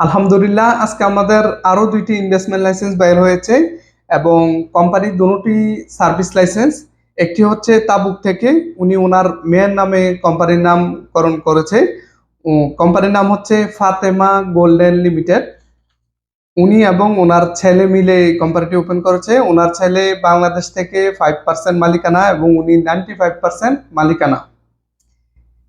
আলহামদুলিল্লাহ, আজকে আমাদের আরও দুইটি ইনভেস্টমেন্ট লাইসেন্স বের হয়েছে এবং কোম্পানির দুটি সার্ভিস লাইসেন্স একটি হচ্ছে তাবুক থেকে, উনি ওনার মেয়ের নামে কোম্পানির নামকরণ করেছে। কোম্পানির নাম হচ্ছে ফাতেমা গোল্ডেন লিমিটেড। উনি এবং ওনার ছেলে মিলে কোম্পানিটি ওপেন করেছে। ওনার ছেলে বাংলাদেশ থেকে ফাইভ পার্সেন্ট মালিকানা এবং উনি নাইনটি ফাইভ পার্সেন্ট মালিকানা।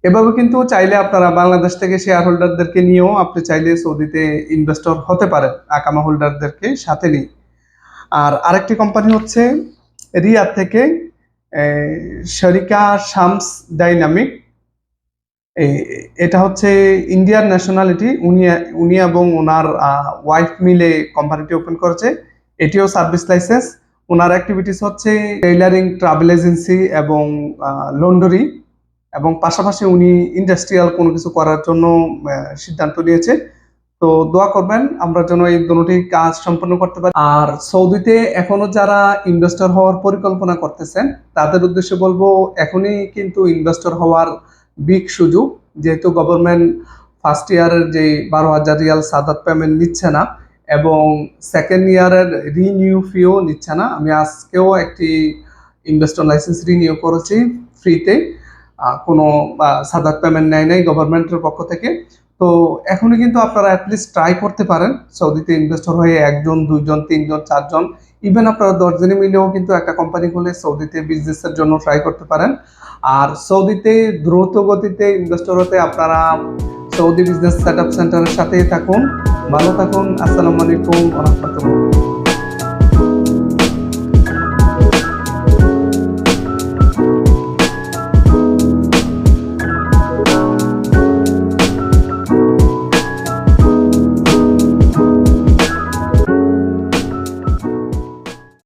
এভাবে কিন্তু চাইলে আপনারা বাংলাদেশ থেকে শেয়ার হোল্ডারদেরকে নিয়েও আপনি চাইলে সৌদিতে ইনভেস্টর হতে পারেন, আকামা হোল্ডারদেরকে সাথে নিয়ে। আর আরেকটি কোম্পানি হচ্ছে রিয়াদ থেকে শরিকা শামস ডাইনামিক। এটা হচ্ছে ইন্ডিয়ার ন্যাশনালিটি উনি উনি এবং ওনার ওয়াইফ মিলে কোম্পানিটি ওপেন করেছে। এটিও সার্ভিস লাইসেন্স ওনার অ্যাক্টিভিটিস হচ্ছে টেইলারিং ট্রাভেল এজেন্সি এবং লন্ডরি এবং পাশাপাশি উনি ইন্ডাস্ট্রিয়াল কোনো কিছু করার জন্য সিদ্ধান্ত নিয়েছে। তো দোয়া করবেন, আমরা যেন এই দুটি কাজ সম্পন্ন করতে পারি। আর সৌদিতে এখনও যারা ইনভেস্টর হওয়ার পরিকল্পনা করতেছেন, তাদের উদ্দেশ্যে বলব, এখনই কিন্তু ইনভেস্টর হওয়ার বিগ সুযোগ। যেহেতু গভর্নমেন্ট ফার্স্ট ইয়ারের যে বারো হাজার রিয়াল সাদাত পেমেন্ট নিচ্ছে না, এবং সেকেন্ড ইয়ারের রিনিউ ফিও নিচ্ছে না। আমি আজকেও একটি ইনভেস্টর লাইসেন্স রিনিউ করেছি ফ্রিতে কোনো সাদাত পেমেন্ট নেয় নাই গভর্নমেন্টের পক্ষ থেকে। তো এখনই কিন্তু আপনারা অ্যাটলিস্ট ট্রাই করতে পারেন। সৌদিতে ইনভেস্টর হয়ে একজন, দুইজন, তিনজন, চারজন ইভেন আপনারা দশজনে মিলেও কিন্তু একটা কোম্পানি খুলে সৌদিতে বিজনেসের জন্য ট্রাই করতে পারেন। আর সৌদিতে দ্রুত গতিতে ইনভেস্টর হতে আপনারা সৌদি বিজনেস সেট আপ সেন্টারের সাথেই থাকুন। ভালো থাকুন, আসসালামু আলাইকুম রহমতুল্লাহ।